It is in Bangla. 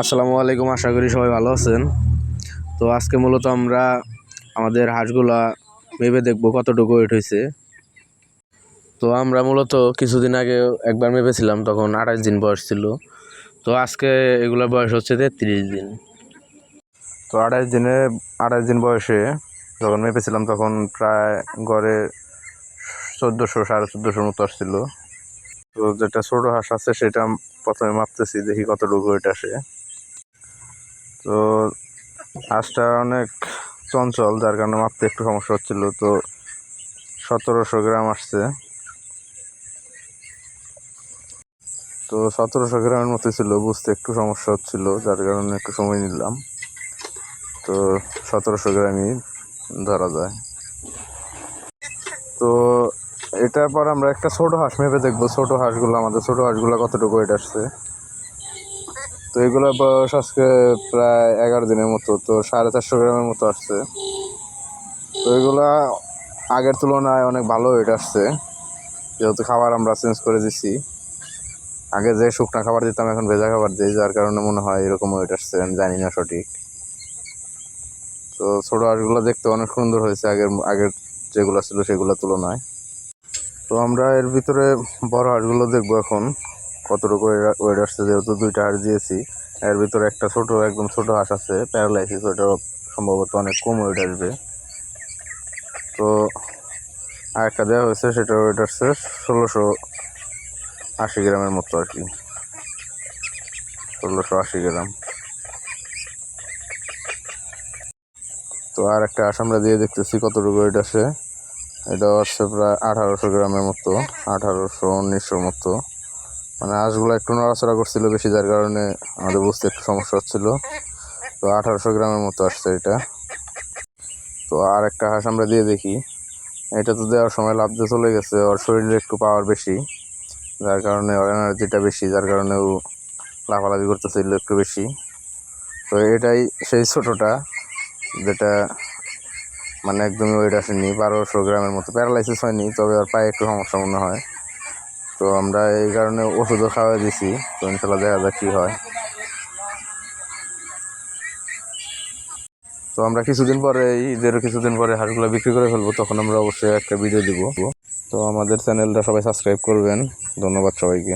আসসালামু আলাইকুম, আশা করি সবাই ভালো আছেন। তো আজকে মূলত আমরা আমাদের হাঁসগুলা ভেবে দেখব কতটুকু ওয়েট হয়েছে। তো আমরা মূলত কিছুদিন আগে একবার মেপেছিলাম তখন আঠাশ দিন বয়স ছিল। তো আজকে এগুলোর বয়স হচ্ছে তেত্রিশ দিন। তো আঠাশ দিনে, আঠাশ দিন বয়সে যখন মেপেছিলাম তখন প্রায় গড়ে চোদ্দোশো, সাড়ে চোদ্দোশোর মতো আসছিল। তো যেটা ছোটো হাঁস আছে, সেটা প্রথমে মাপতেছি দেখি কতটুকু ওয়েট আসে। তো হাঁসটা অনেক চঞ্চল, যার কারণে মাপতে একটু সমস্যা হচ্ছিল। তো সতেরোশো গ্রাম আসছে। তো সতেরোশো গ্রামের মতো ছিল, বুঝতে একটু সমস্যা হচ্ছিল, যার কারণে একটু সময় নিলাম। তো সতেরোশো গ্রামই ধরা যায়। তো এটার পর আমরা একটা ছোট হাঁস মেপে দেখব। ছোটো হাঁসগুলো, আমাদের ছোট হাঁসগুলো কতটুকু ওয়েট আসছে? তো এগুলোর বয়স আজকে প্রায় এগারো দিনের মতো, তো সাড়ে চারশো গ্রামের মতো আসছে। তো এগুলা আগের তুলনায় অনেক ভালো ওয়েট আসছে। যেহেতু খাবার আমরা চেঞ্জ করে দিছি। আগে যে শুকনো খাবার দিতাম, এখন ভেজা খাবার দিই, যার কারণে মনে হয় এরকম ওয়েট আসছে, আমি জানি না সঠিক। তো ছোটো হাঁসগুলো দেখতে অনেক সুন্দর হয়েছে আগের আগের যেগুলো ছিল সেগুলোর তুলনায়। তো আমরা এর ভিতরে বড় হাঁসগুলো দেখব এখন। কতটুকু ওয়েট আসছে, যেহেতু দুইটা হাঁস দিয়েছি, এর ভিতরে একটা ছোট, একদম ছোট হাঁস আছে প্যারালাইসিস ওইটা সম্ভবত অনেক কম ওয়েট আসবে। তো আর একটা দেওয়া হয়েছে সেটা ওয়েট আসছে ষোলোশো আশি গ্রামের মতো আর কি। ষোলোশো আশি গ্রাম। তো আর একটা হাঁস আমরা দিয়ে দেখতেছি কতটুকু ওয়েট আসে। এটা হচ্ছে প্রায় আঠারোশো গ্রামের মতো, আঠারোশো উনিশশোর মতো। মানে হাঁসগুলো একটু নড়াচড়া করছিল বেশি, যার কারণে আমাদের বুঝতে একটু সমস্যা হচ্ছিল। তো আঠারোশো গ্রামের মতো আসছে এটা। তো আর একটা হাঁস আমরা দিয়ে দেখি। এটা তো দেওয়ার সময় লাভ দিয়ে চলে গেছে, ওর শরীরে একটু পাওয়ার বেশি, যার কারণে ওর এনার্জিটা বেশি, যার কারণে ও লাফালাফি করতেছিল একটু বেশি। তো এটাই সেই ছোটোটা, যেটা মানে একদমই ওয়েট আসেনি, বারোশো গ্রামের মতো। প্যারালাইসিস হয়নি, তবে ওর পায়ে একটু সমস্যা মনে হয়। তো আমরা এই কারণে ওষুধও খাওয়া দিছি। তো ইনশাল্লাহ দেখা যাক কী হয়। তো আমরা কিছুদিন পরে, ঈদের কিছুদিন পরে হাঁসগুলো বিক্রি করে ফেলব, তখন আমরা অবশ্যই একটা ভিডিও দিব। তো আমাদের চ্যানেলটা সবাই সাবস্ক্রাইব করবেন। ধন্যবাদ সবাইকে।